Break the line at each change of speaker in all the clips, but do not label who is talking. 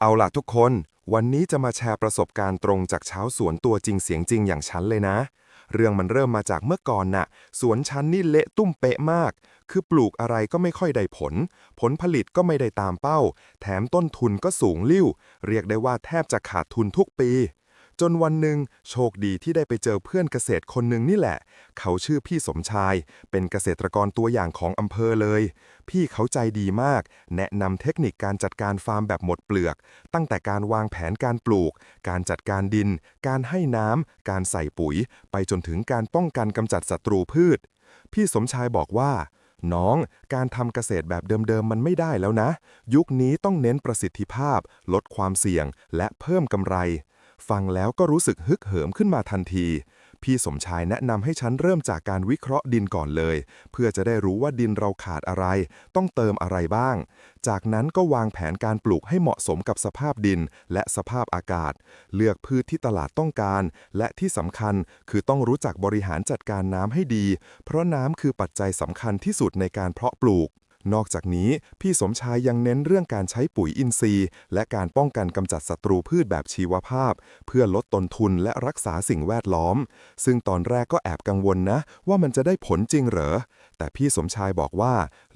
เอาล่ะทุกคน วันนี้จะมาแชร์ประสบการณ์ตรงจากชาวสวนตัวจริงเสียงจริงอย่างฉันเลยนะ เรื่องมันเริ่มมาจากเมื่อก่อนน่ะ สวนฉันนี่เละตุ้มเป๊ะมาก คือปลูกอะไรก็ไม่ค่อยได้ผล ผลผลิตก็ไม่ได้ตามเป้า แถมต้นทุนก็สูงลิ่ว เรียกได้ว่าแทบจะขาดทุนทุกปี จนวันหนึ่งโชคดีที่ได้ไปเจอเพื่อนเกษตรคนหนึ่งนี่แหละ เขาชื่อพี่สมชาย เป็นเกษตรกรตัวอย่างของอำเภอเลย พี่เขาใจดีมาก แนะนำเทคนิคการจัดการฟาร์มแบบหมดเปลือก ตั้งแต่การวางแผนการปลูก การจัดการดิน การให้น้ำการใส่ปุ๋ย ไปจนถึงการป้องกันกำจัดศัตรูพืช พี่สมชายบอกว่าน้อง การทำเกษตรแบบเดิมๆ มันไม่ได้แล้วนะ ยุคนี้ต้องเน้นประสิทธิภาพ ลดความเสี่ยง และเพิ่มกำไร ฟังแล้วก็รู้สึกฮึกเหิมขึ้นมาทันที พี่สมชายแนะนำให้ฉันเริ่มจากการวิเคราะห์ดินก่อนเลย เพื่อจะได้รู้ว่าดินเราขาดอะไร ต้องเติมอะไรบ้าง จากนั้นก็วางแผนการปลูกให้เหมาะสมกับสภาพดินและสภาพอากาศ เลือกพืชที่ตลาดต้องการ และที่สำคัญคือต้องรู้จักบริหารจัดการน้ำให้ดี เพราะน้ำคือปัจจัยสำคัญที่สุดในการเพาะปลูก นอกจากนี้ พี่สมชายยังเน้นเรื่องการใช้ปุ๋ยอินทรีย์ และการป้องกันกำจัดศัตรูพืชแบบชีวภาพ เพื่อลดต้นทุนและรักษาสิ่งแวดล้อม ซึ่งตอนแรกก็แอบกังวลนะ ว่ามันจะได้ผลจริงเหรอ แต่พี่สมชายบอกว่า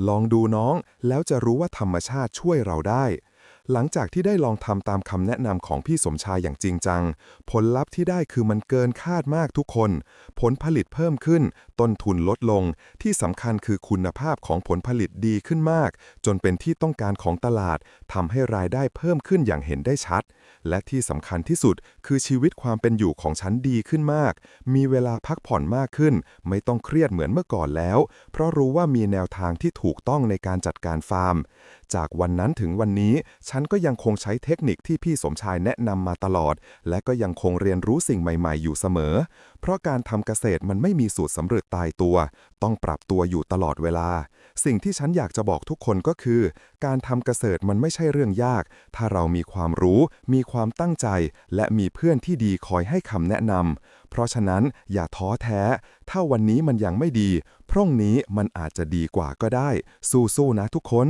ลองดูน้อง แล้วจะรู้ว่าธรรมชาติช่วยเราได้หลังจากที่ได้ลองทำตามคำแนะนำของพี่สมชายอย่างจริงจัง ผลลัพธ์ที่ได้คือมันเกินคาดมากทุกคน ผลผลิตเพิ่มขึ้น ต้นทุนลดลง ที่สำคัญคือคุณภาพของผลผลิตดีขึ้นมาก จนเป็นที่ต้องการของตลาดทำให้รายได้เพิ่มขึ้นอย่างเห็นได้ชัด และที่สำคัญที่สุดคือชีวิตความเป็นอยู่ของฉันดีขึ้นมาก มีเวลาพักผ่อนมากขึ้น ไม่ต้องเครียดเหมือนเมื่อก่อนแล้ว เพราะรู้ว่ามีแนวทางที่ถูกต้องในการจัดการฟาร์ม จากวันนั้นถึงวันนี้ ฉันก็ยังคงใช้เทคนิคที่พี่สมชายแนะนำมาตลอด และก็ยังคงเรียนรู้สิ่งใหม่ ๆ อยู่เสมอเพราะการทำเกษตรมันไม่มีสูตรสำเร็จตายตัว ต้องปรับตัวอยู่ตลอดเวลา สิ่งที่ฉันอยากจะบอกทุกคนก็คือ การทำเกษตรมันไม่ใช่เรื่องยาก ถ้าเรามีความรู้ มีความตั้งใจ และมีเพื่อนที่ดีคอยให้คำแนะนำเพราะฉะนั้นอย่าท้อแท้ ถ้าวันนี้มันยังไม่ดี พรุ่งนี้มันอาจจะดีกว่าก็ได้ สู้ๆนะทุกคน